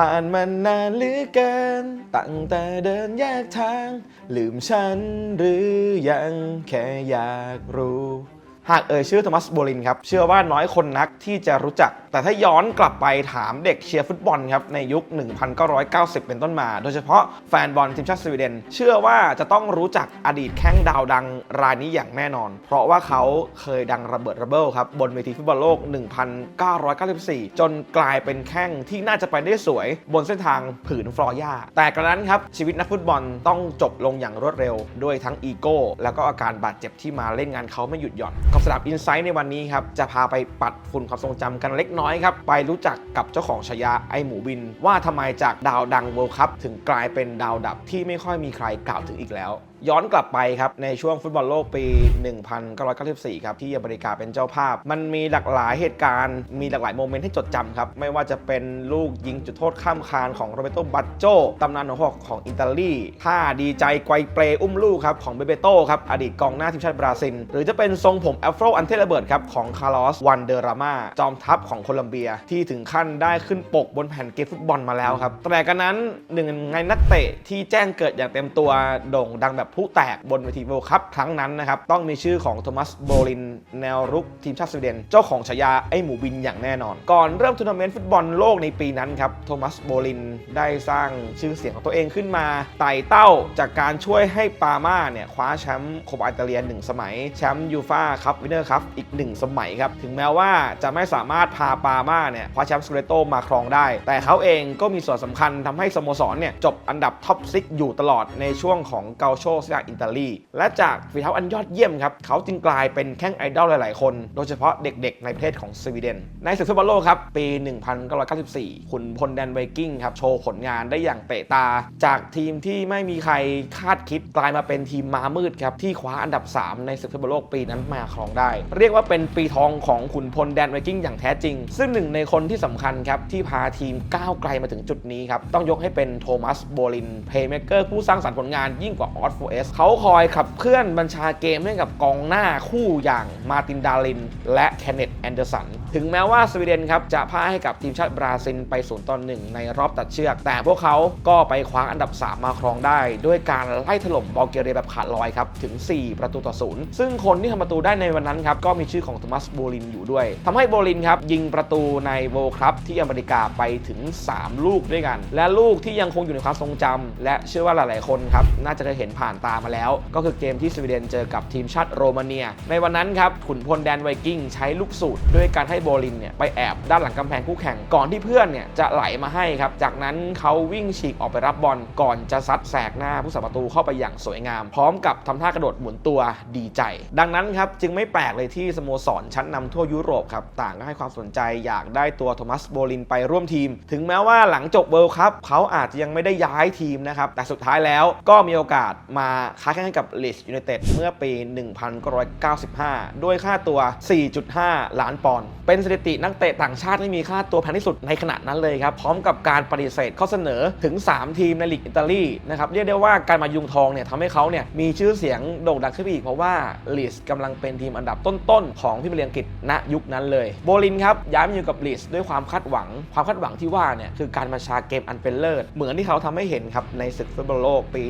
ผ่านมานานเหลือเกิน ตั้งแต่เดินแยกทาง ลืมฉันหรือยังแค่อยากรู้ หากเอ่ยชื่อโทมัสโบลินครับเชื่อว่าน้อยคนนักที่จะรู้จัก แต่ถ้าย้อนกลับไปถามเด็กเชียร์ฟุตบอลครับในยุค 1990 เป็นต้นมา โดยเฉพาะแฟนบอลทีมชาติสวีเดน เชื่อว่าจะต้องรู้จักอดีตแข้งดาวดังรายนี้อย่างแน่นอน เพราะว่าเขาเคยดังระเบิดระเบ้อครับบนเวทีฟุตบอลโลก 1994 จนกลายเป็นแข้งที่น่าจะไปได้สวย บนเส้นทางผืนฟลอร์ย่าแต่กระนั้นครับชีวิตนักฟุตบอลต้องจบลงอย่างรวดเร็ว ด้วยทั้งอีโก้แล้วก็อาการบาดเจ็บที่มาเล่นงานเขาไม่หยุดหย่อนกับสำหรับอินไซต์ในวันนี้ครับ จะพาไปปัดฝุ่นความทรงจำกันเล็กน้อยครับ ไปรู้จักกับเจ้าของฉายาไอหมูบิน ว่าทำไมจากดาวดังเวิลด์คัพถึงกลายเป็นดาวดับที่ไม่ค่อยมีใครกล่าวถึงอีกแล้วย้อนกลับไปครับ ในช่วงฟุตบอลโลกปี 1994 ครับ ที่อเมริกาเป็นเจ้าภาพ มันมีหลากหลายเหตุการณ์ มีหลากหลายโมเมนต์ให้จดจำครับ ไม่ว่าจะเป็นลูกยิงจุดโทษข้ามคานของโรเบโตบัตโจตำนานของหอกของอิตาลีท่าดีใจไกวเปรอุ้มลูกครับของเบเบโตครับ อดีตกองหน้าทีมชาติบราซิล หรือจะเป็นทรงผมแอฟโรอันเทระเบิดครับของคาร์ลอสวันเดอรามาจอมทัพของโคลัมเบียที่ถึงขั้นได้ขึ้นปกบนแผ่นเกมฟุตบอลมาแล้วครับแต่กันนั้นหนึ่งในนักเตะที่แจ้งเกิดอย่างเต็มตัวโด่งดังแบบผู้แตกบนเวทีเวิลด์คัพครั้งนั้นนะครับ ต้องมีชื่อของโทมัสโบลิน แนวรุกทีมชาติสวีเดน เจ้าของฉายา ไอ้หมูบินอย่างแน่นอน ก่อนเริ่มทัวร์นาเมนต์ฟุตบอลโลกในปีนั้นครับโทมัสโบลินได้สร้างชื่อเสียงของตัวเองขึ้นมา ไต่เต้าจากการช่วยให้ปาม่าเนี่ยคว้าแชมป์โคปาอิตาเลียนหนึ่งสมัยแชมป์ยูฟ่าคัพวินเนอร์คัพอีกหนึ่งสมัยครับถึงแม้ว่าจะไม่สามารถพาปาม่าเนี่ยคว้าแชมป์สกูเดโตมาครองได้ แต่เขาเองก็มีส่วนสำคัญทำให้สโมสรเนี่ยจบอันดับท็อปซิกอยู่ตลอดในช่วงของเกาโชจากอิตาลี และจากฝีเท้าอันยอดเยี่ยมครับ เขาจึงกลายเป็นแข้งไอดอลหลาย ๆ คน โดยเฉพาะเด็ก ๆ ในประเทศของสวีเดน ในศึกฟุตบอลโลกครับ ปี 1994 ขุนพลแดนไวกิ้งครับ โชว์ผลงานได้อย่างเตะตา จากทีมที่ไม่มีใครคาดคิดกลายมาเป็นทีมมามืดครับที่คว้าอันดับ 3 ในศึกฟุตบอลโลกปีนั้นมาครองได้ เรียกว่าเป็นปีทองของขุนพลแดนไวกิ้งอย่างแท้จริง ซึ่งหนึ่งในคนที่สำคัญครับที่พาทีมก้าวไกลมาถึงจุดนี้ครับต้องยกให้เป็นโทมัสโบลินเพย์เมเกอร์ผู้สร้างสรรค์ผลงานยิ่งกว่าออสโฟเอสเขาคอยขับเคลื่อนบัญชาเกมให้กับกองหน้าคู่อย่างมาตินดาลิน และเคนเนตแอนเดอร์สันถึงแม้ว่าสวีเดนครับจะพ่ายให้กับทีมชาติบราซิลไป0ต่อ1ในรอบตัดเชือก แต่พวกเขาก็ไปคว้าอันดับ 3 มาครองได้ ด้วยการไล่ถล่มบอลแกเรียแบบขาดลอยครับ ถึง 4 ประตูต่อศูนย์ซึ่งคนที่ทำประตูได้ในวันนั้นครับ ก็มีชื่อของโทมัสโบลินอยู่ด้วยทำให้โบลินครับ ยิงประตูในโวลคัพที่อเมริกาไปถึง 3 ลูกด้วยกัน และลูกที่ยังคงอยู่ในความทรงจำและเชื่อว่าหลาย ๆ คนครับน่าจะเคยเห็นผ่านตามาแล้ว ก็คือเกมที่สวีเดนเจอกับทีมชาติโรมาเนีย ในวันนั้นครับขุนพลแดนไวกิ้งใช้ลูกสูตรด้วยการให้โบลินเนี่ยไปแอบด้านหลังกำแพงคู่แข่งก่อนที่เพื่อนเนี่ยจะไหลมาให้ครับ จากนั้นเขาวิ่งฉีกออกไปรับบอลก่อนจะซัดแสกหน้าผู้สาประตูเข้าไปอย่างสวยงาม พร้อมกับทำท่ากระโดดหมุนตัวดีใจ ดังนั้นครับจึงไม่แปลกเลยที่สโมสรชั้นนำทั่วยุโรปครับต่างก็ให้ความสนใจอยากได้ตัวโทมัสโบลินไปร่วมทีม ถึงแม้ว่าหลังจบเวิลด์คัพเขาอาจจะยังไม่ได้ย้ายทีมนะครับแต่สุดท้ายแล้วก็มีโอกาสมาค้าแข่งกับลีสยูไนเต็ดเมื่อปี 1995 ด้วยค่าตัว 4.5 ล้านปอนด์เป็นสถิตินักเตะต่างชาติที่มีค่าตัวแพงที่สุดในขณะนั้นเลยครับ พร้อมกับการปฏิเสธข้อเสนอถึง 3 ทีมในลีกอิตาลีนะครับเรียกได้ว่าการมายุงทองเนี่ยทำให้เขาเนี่ยมีชื่อเสียงโด่งดังขึ้นไปอีกเพราะว่าลีสกำลังเป็นทีมอันดับต้นๆของพิมยร์ลีกอังกฤษณยุคนั้นเลยโบลินครับย้ายมาอยู่กับลีสด้วยความคาดหวัง ความคาดหวังที่ว่าเนี่ยคือการมาชาเกมอันเป็นเลิศเหมือนที่เขาทำให้เห็นครับในศึกฟุตบอลโลกปี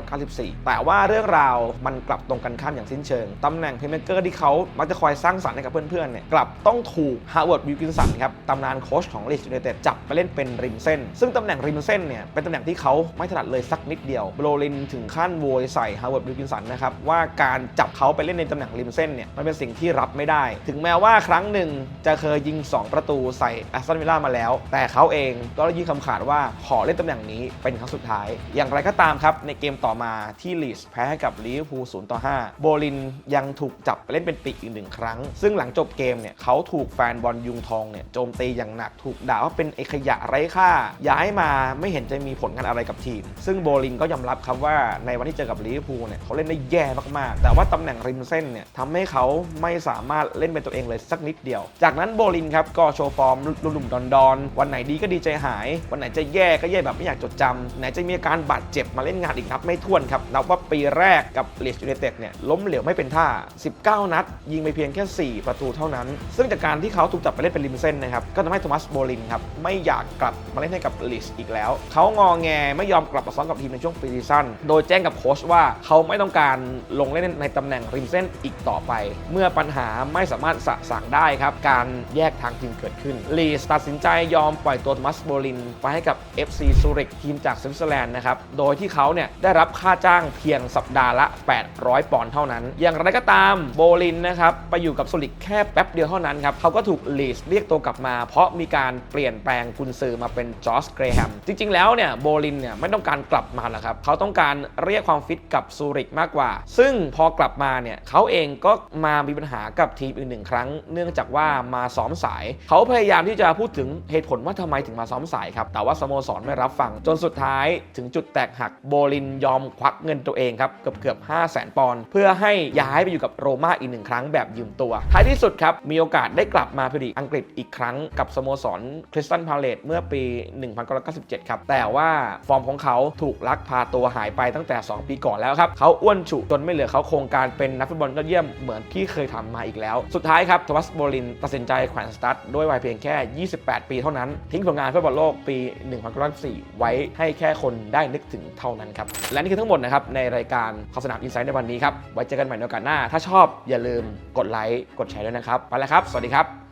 1994 แต่ว่าเรื่องราวมันกลับตรงกันข้ามอย่างสิ้นเชิงตำแหน่งเพลย์เมเกอร์ที่เขามักจะคอยสร้างสรรค์ให้กับเพื่อนๆเนี่ยกลับต้องถูกฮาวเวิร์ดวิลกินสันครับตำนานโค้ชของลีสยูไนเต็ดจับไปเล่นเป็นริมเส้น ซึ่งตำแหน่งริมเส้นเนี่ยเป็นตำแหน่งที่เขาไม่ถนัดเลยสักนิดเดียวโบรลินถึงขั้นโวยใส่ฮาวเวิร์ดวิลกินสันนะครับว่าการจับเขาไปเล่นในตำแหน่งริมเส้นเนี่ยมันเป็นสิ่งที่รับไม่ได้ ถึงแม้ว่าครั้งหนึ่งจะเคยยิง 2 ประตูใส่แอสตันวิลล่ามาแล้ว แต่เขาเองก็ยื่นคำขาดว่าขอเล่นตำแหน่งนี้เป็นครั้งสุดท้าย อย่างไรก็ตามครับในเกมต่อมาที่ลีสแพ้ให้กับลิเวอร์พูล0ต่อ5โบลินยังถูกจับไปเล่นเป็นปีกอีกหนึ่งครั้ง ซึ่งหลังจบเกมเนี่ยเขาถูกูกแฟนบอลยุงทองเนี่ยโจมตีอย่างหนักถูกด่าว่าเป็นไอขยะไร้ค่า ย้ายมาไม่เห็นจะมีผลงานอะไรกับทีม ซึ่งโบลินก็ยอมรับครับว่าในวันที่เจอกับลิเวอร์พูลเนี่ยเขาเล่นได้แย่มากๆ แต่ว่าตำแหน่งริมเส้นเนี่ยทำให้เขาไม่สามารถเล่นเป็นตัวเองเลยสักนิดเดียว จากนั้นโบลินครับก็โชว์ฟอร์มหนุ่มๆดอนๆวันไหนดีก็ดีใจหาย วันไหนจะแย่ก็แย่แบบไม่อยากจดจำไหนจะมีอาการบาดเจ็บมาเล่นงานอีกนับไม่ถ้วนครับนับว่าปีแรกกับเลสยูไนเต็ดเนี่ยล้มเหลวไม่เป็นท่า 19 นัด ยิงไปเพียงแค่ 4 ประตูเท่านั้น ซึ่งจากการที่เขาถูกจับไปเล่นเป็นริมเส้นนะครับก็ทำให้โทมัสโบลินครับไม่อยากกลับมาเล่นให้กับลีสอีกแล้ว เขางอแงไม่ยอมกลับมาซ้อมกับทีมในช่วงปีซีซั่นโดยแจ้งกับโค้ชว่าเขาไม่ต้องการลงเล่นในตำแหน่งริมเส้นอีกต่อไป เมื่อปัญหาไม่สามารถสะสางได้ครับการแยกทางทีมเกิดขึ้นลีสตัดสินใจยอมปล่อยตัวโทมัสโบลินไปให้กับ FC ซูริกทีมจากสวิตเซอร์แลนด์นะครับโดยที่เขาเนี่ยได้รับค่าจ้างเพียงสัปดาห์ละ 800 ปอนด์เท่านั้น อย่างไรก็ตามโบลินนะครับไปอยู่กับซูริกแค่แป๊บเดียวเท่านั้นครับเขาก็ถูกลีสเรียกตัวกลับมา เพราะมีการเปลี่ยนแปลงกุนซือมาเป็นจอร์จเกรแฮมจริง ๆ แล้วเนี่ยโบลินเนี่ยไม่ต้องการกลับมาหรอกครับเขาต้องการเรียกความฟิตกับซูริกมากกว่า ซึ่งพอกลับมาเนี่ยเขาเองก็มามีปัญหากับทีมอีกหนึ่งครั้ง เนื่องจากว่ามาซ้อมสาย เขาพยายามที่จะพูดถึงเหตุผลว่าทำไมถึงมาซ้อมสายครับแต่ว่าสโมสรไม่รับฟังจนสุดท้ายถึงจุดแตกหักโบลินยอมควักเงินตัวเองครับเกือบเกือบ5 0 0 0 0 0ปอนด์เพื่อให้ย้ายไปอยู่กับโรม่าอีกหนึ่งครั้งแบบยืมตัวท้ายที่สุดครับมีโอกาสได้กลับมาพลีกอังกฤษอีกครั้งกับสโมสรคริสตันพาเลตเมื่อปี 1997 ครับ แต่ว่าฟอร์มของเขาถูกลักพาตัวหายไปตั้งแต่ 2 ปีก่อนแล้วครับ เขาอ้วนฉุจนไม่เหลือเขาโครงการเป็นนักฟุตบอลยอดเยี่ยมเหมือนที่เคยทำมาอีกแล้ว สุดท้ายครับโทมัสโบลินตัดสินใจแขวนสตั๊ดด้วยวัยเพียงแค่ 28 ปีเท่านั้น ทิ้งผลงานฟุตบอลโลกปี 1994 ไว้ให้แค่คนได้นึกถึงเท่านั้นครับและนี่คือทั้งหมดนะครับในรายการข่าวสนามอินไซด์ในวันนี้ครับไว้เจอกันใหม่ในโอกาสหน้า ถ้าชอบอย่าลืมกดไลค์กดแชร์ด้วยนะครับไปแล้วครับสวัสดีครับ